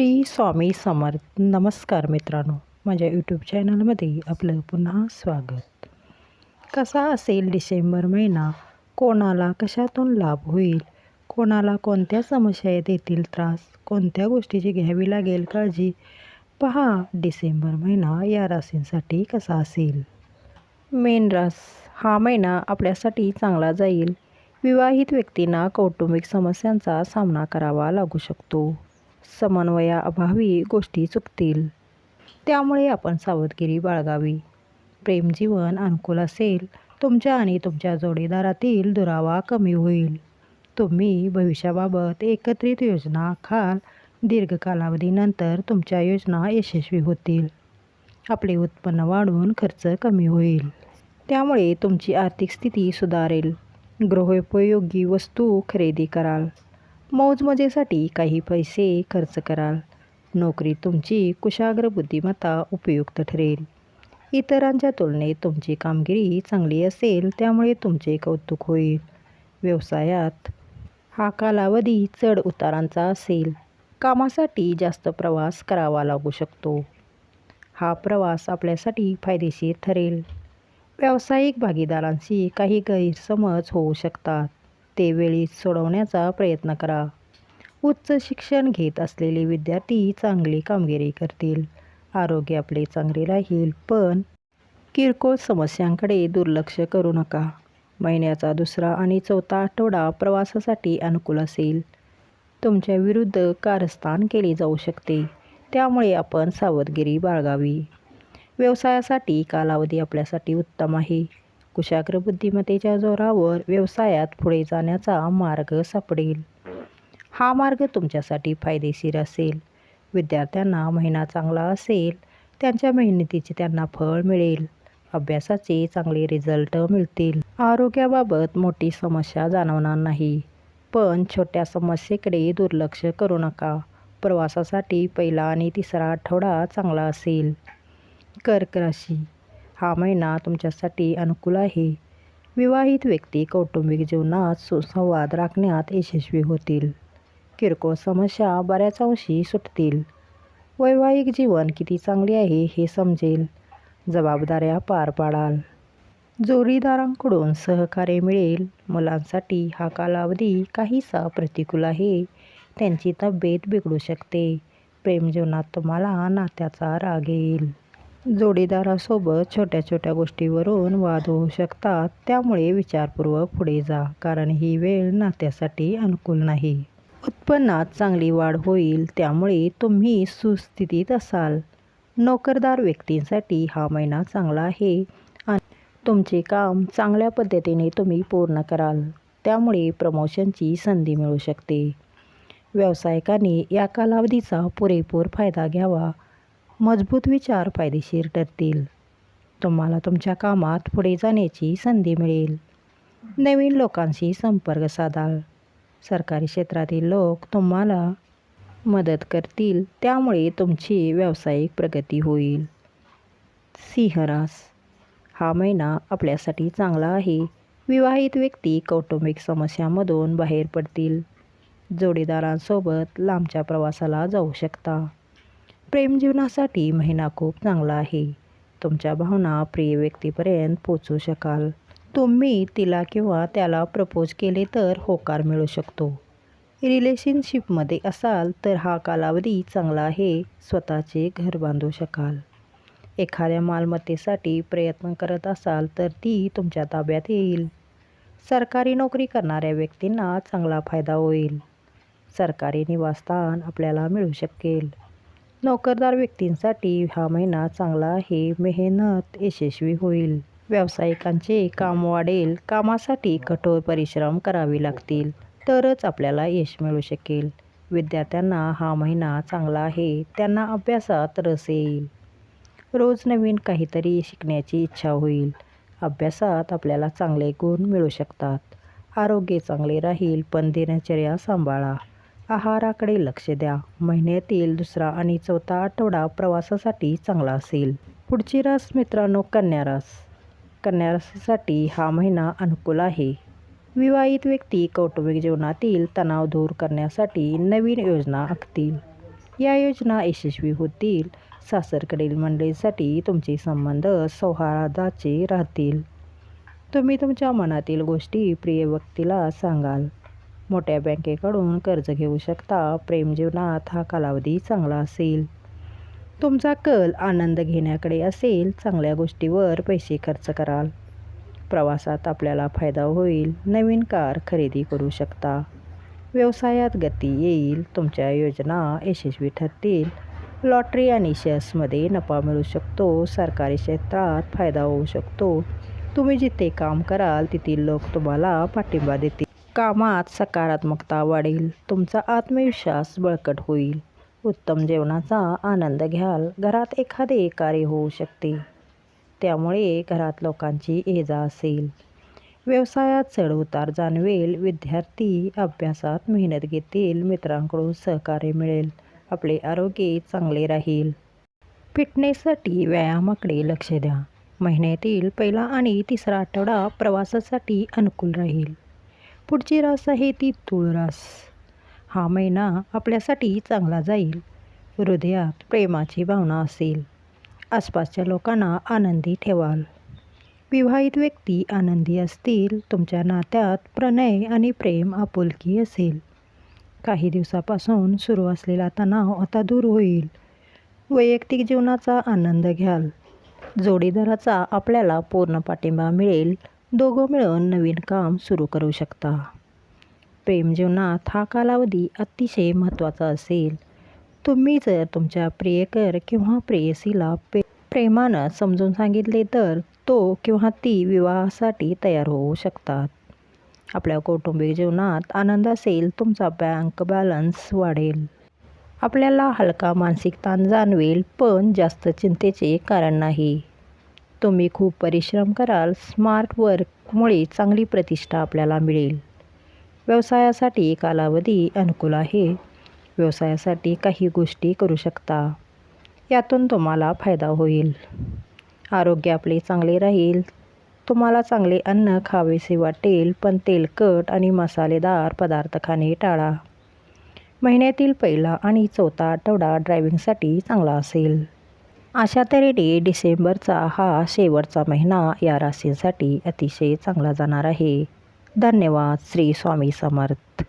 श्री स्वामी समर्थ. नमस्कार मित्रांनो. माझ्या यूट्यूब चॅनलमध्ये आपलं पुन्हा स्वागत. कसा असेल डिसेंबर महिना? कोणाला कशातून लाभ होईल? कोणाला कोणत्या समस्या येतील त्रास? कोणत्या गोष्टीची घ्यावी लागेल काळजी? पहा डिसेंबर महिना या राशींसाठी कसा असेल. मेन रास. हा महिना आपल्यासाठी चांगला जाईल. विवाहित व्यक्तींना कौटुंबिक समस्यांचा सामना करावा लागू शकतो. समन्वयाअभावी गोष्टी चुकतील. त्यामुळे आपण सावधगिरी बाळगावी. प्रेमजीवन अनुकूल असेल तुमच्या आणि तुमच्या जोडीदारातील दुरावा कमी होईल. तुम्ही भविष्याबाबत एकत्रित योजना आखाल दीर्घ कालावधीनंतर तुमच्या योजना यशस्वी होतील. आपले उत्पन्न वाढून खर्च कमी होईल. त्यामुळे तुमची आर्थिक स्थिती सुधारेल. गृहोपयोगी वस्तू खरेदी कराल. मौजमजेसाठी काही पैसे खर्च कराल. नोकरी तुमची कुशाग्र बुद्धिमत्ता उपयुक्त ठरेल. इतरांच्या तुलनेत तुमची कामगिरी चांगली असेल त्यामुळे तुमचे कौतुक होईल. व्यवसायात हा कालावधी चढ उतारांचा असेल. कामासाठी जास्त प्रवास करावा लागू शकतो. हा प्रवास आपल्यासाठी फायदेशीर ठरेल. व्यावसायिक भागीदारांशी काही गैरसमज होऊ शकतात. ते वेळीच सोडवण्याचा प्रयत्न करा. उच्च शिक्षण घेत असलेले विद्यार्थी चांगली कामगिरी करतील. आरोग्य आपले चांगले राहील पण किरकोळ समस्यांकडे दुर्लक्ष करू नका. महिन्याचा दुसरा आणि चौथा आठवडा प्रवासासाठी अनुकूल असेल. तुमच्या विरुद्ध कारस्थान केले जाऊ शकते. त्यामुळे आपण सावधगिरी बाळगावी. व्यवसायासाठी कालावधी आपल्यासाठी उत्तम आहे. कुशाग्र बुद्धिमत्तेच्या जोरावर व्यवसायात पुढे जाण्याचा मार्ग सापडेल. हा मार्ग तुमच्यासाठी फायदेशीर असेल. विद्यार्थ्यांना महिना चांगला असेल त्यांच्या मेहनतीचे त्यांना फळ मिळेल. अभ्यासाचे चांगले रिझल्ट मिळतील. आरोग्याबाबत मोठी समस्या जाणवणार नाही. पण छोट्या समस्येकडे दुर्लक्ष करू नका. प्रवासासाठी पहिला आणि तिसरा आठवडा चांगला असेल. कर्क राशी. हा महिना तुमच्यासाठी अनुकूल आहे. विवाहित व्यक्ती कौटुंबिक जीवनात सुसंवाद राखण्यात यशस्वी होतील. किरकोळ समस्या बऱ्याच अंशी सुटतील. वैवाहिक जीवन किती चांगले आहे हे समजेल. जबाबदाऱ्या पार पाडाल. जोडीदारांकडून सहकार्य मिळेल. मुलांसाठी हा कालावधी काहीसा प्रतिकूल आहे. त्यांची तब्येत बिघडू शकते. प्रेमजीवनात तुम्हाला नात्याचा राग येईल. जोडीदारासोबत छोट्या छोट्या गोष्टीवरून वाद होऊ शकतात. त्यामुळे विचारपूर्वक पुढे जा कारण ही वेळ नात्यासाठी अनुकूल नाही. उत्पन्नात चांगली वाढ होईल त्यामुळे तुम्ही सुस्थितीत असाल. नोकरदार व्यक्तींसाठी हा महिना चांगला आहे आणि तुमचे काम चांगल्या पद्धतीने तुम्ही पूर्ण कराल. त्यामुळे प्रमोशनची संधी मिळू शकते. व्यावसायिकांनी या कालावधीचा पुरेपूर फायदा घ्यावा. मजबूत विचार फायदेशीर ठरतील. तुम्हाला तुमच्या कामात पुढे जाण्याची संधी मिळेल. नवीन लोकांशी संपर्क साधाल. सरकारी क्षेत्रातील लोक तुम्हाला मदत करतील त्यामुळे तुमची व्यावसायिक प्रगती होईल. सिंहरास हा महिना आपल्यासाठी चांगला आहे. विवाहित व्यक्ती कौटुंबिक समस्यांमधून बाहेर पडतील. जोडीदारांसोबत लांबच्या प्रवासाला जाऊ शकता. प्रेमजीवनासाठी महिना खूप चांगला आहे. तुमच्या भावना प्रिय व्यक्तीपर्यंत पोचू शकाल. तुम्ही तिला किंवा त्याला प्रपोज केले तर होकार मिळू शकतो. रिलेशनशिपमध्ये असाल तर हा कालावधी चांगला आहे स्वतःचे घर बांधू शकाल. एखाद्या मालमत्तेसाठी प्रयत्न करत असाल तर ती तुमच्या ताब्यात येईल. सरकारी नोकरी करणाऱ्या व्यक्तींना चांगला फायदा होईल. सरकारी निवासस्थान आपल्याला मिळू शकेल. नोकरदार व्यक्तींसाठी हा महिना चांगला आहे. मेहनत यशस्वी होईल. व्यावसायिकांचे काम वाढेल. कामासाठी कठोर परिश्रम करावे लागतील. तरच आपल्याला यश मिळू शकेल. विद्यार्थ्यांना हा महिना चांगला आहे. त्यांना अभ्यासात रस येईल. रोज नवीन काहीतरी शिकण्याची इच्छा होईल. अभ्यासात आपल्याला चांगले गुण मिळू शकतात. आरोग्य चांगले राहील. पण दिनचर्या सांभाळा. आहाराकडे लक्ष द्या. महिन्यातील दुसरा आणि चौथा आठवडा प्रवासासाठी चांगला असेल. पुढची रस मित्रांनो कन्या कन्यारसासाठी हा महिना अनुकूल आहे. विवाहित व्यक्ती कौटुंबिक जीवनातील तणाव दूर करण्यासाठी नवीन योजना आखतील. या योजना यशस्वी होतील. सासरकडील मंडळीसाठी तुमचे संबंध सौहार्दाचे राहतील. तुम्ही तुमच्या मनातील गोष्टी प्रिय व्यक्तीला सांगाल. मोठ्या बँकेकडून कर्ज घेऊ शकता. प्रेमजीवनात हा कालावधी चांगला असेल. तुमचा कल आनंद घेण्याकडे असेल. चांगल्या गोष्टीवर पैसे खर्च कराल. प्रवासात आपल्याला फायदा होईल. नवीन कार खरेदी करू शकता. व्यवसायात गती येईल. तुमच्या योजना यशस्वी ठरतील. लॉटरी आणि शेअर्समध्ये नफा मिळू शकतो. सरकारी क्षेत्रात फायदा होऊ शकतो. तुम्ही जिथे काम कराल तेथील लोक तुम्हाला पाठिंबा देतील. कामात सकारात्मकता वाढेल. तुमचा आत्मविश्वास बळकट होईल. उत्तम जेवणाचा आनंद घ्याल. घरात एखादे कार्य होऊ शकते. त्यामुळे घरात लोकांची एजा असेल. व्यवसायात चढउतार जाणवेल. विद्यार्थी अभ्यासात मेहनत घेतील. मित्रांकडून सहकार्य मिळेल. आपले आरोग्य चांगले राहील. फिटनेससाठी व्यायामाकडे लक्ष द्या. महिन्यातील पहिला आणि तिसरा आठवडा प्रवासासाठी अनुकूल राहील. पुढची रास आहे ती तुळरास हा महिना आपल्यासाठी चांगला जाईल. हृदयात प्रेमाची भावना असेल. आसपासच्या लोकांना आनंदी ठेवाल. विवाहित व्यक्ती आनंदी असतील तुमच्या नात्यात प्रणय आणि प्रेम आपुलकी असेल. काही दिवसापासून सुरू असलेला तणाव आता दूर होईल. वैयक्तिक जीवनाचा आनंद घ्याल. जोडीदाराचा आपल्याला पूर्ण पाठिंबा मिळेल. दोघं मिळून नवीन काम सुरू करू शकता. प्रेमजीवनात हा कालावधी अतिशय महत्त्वाचा असेल. तुम्ही जर तुमच्या प्रियकर किंवा प्रेयसीला पे प्रेमानं समजून सांगितले तर तो किंवा ती विवाहासाठी तयार होऊ शकतात. आपल्या कौटुंबिक जीवनात आनंद असेल तुमचा बँक बॅलन्स वाढेल. आपल्याला हलका मानसिक ताण जाणवेल पण जास्त चिंतेचे कारण नाही. तुम्ही खूप परिश्रम कराल. स्मार्ट वर्कमुळे चांगली प्रतिष्ठा आपल्याला मिळेल. व्यवसायासाठी कालावधी अनुकूल आहे. व्यवसायासाठी काही गोष्टी करू शकता. यातून तुम्हाला फायदा होईल. आरोग्य आपले चांगले राहील. तुम्हाला चांगले अन्न खावेसे वाटेल पण तेलकट आणि मसालेदार पदार्थ खाणे टाळा. महिन्यातील पहिला आणि चौथा आठवडा ड्रायव्हिंगसाठी चांगला असेल. अशा तऱ्हेने डिसेंबरचा हा शेवटचा महिना या राशींसाठी अतिशय चांगला जाणार आहे. धन्यवाद श्री स्वामी समर्थ.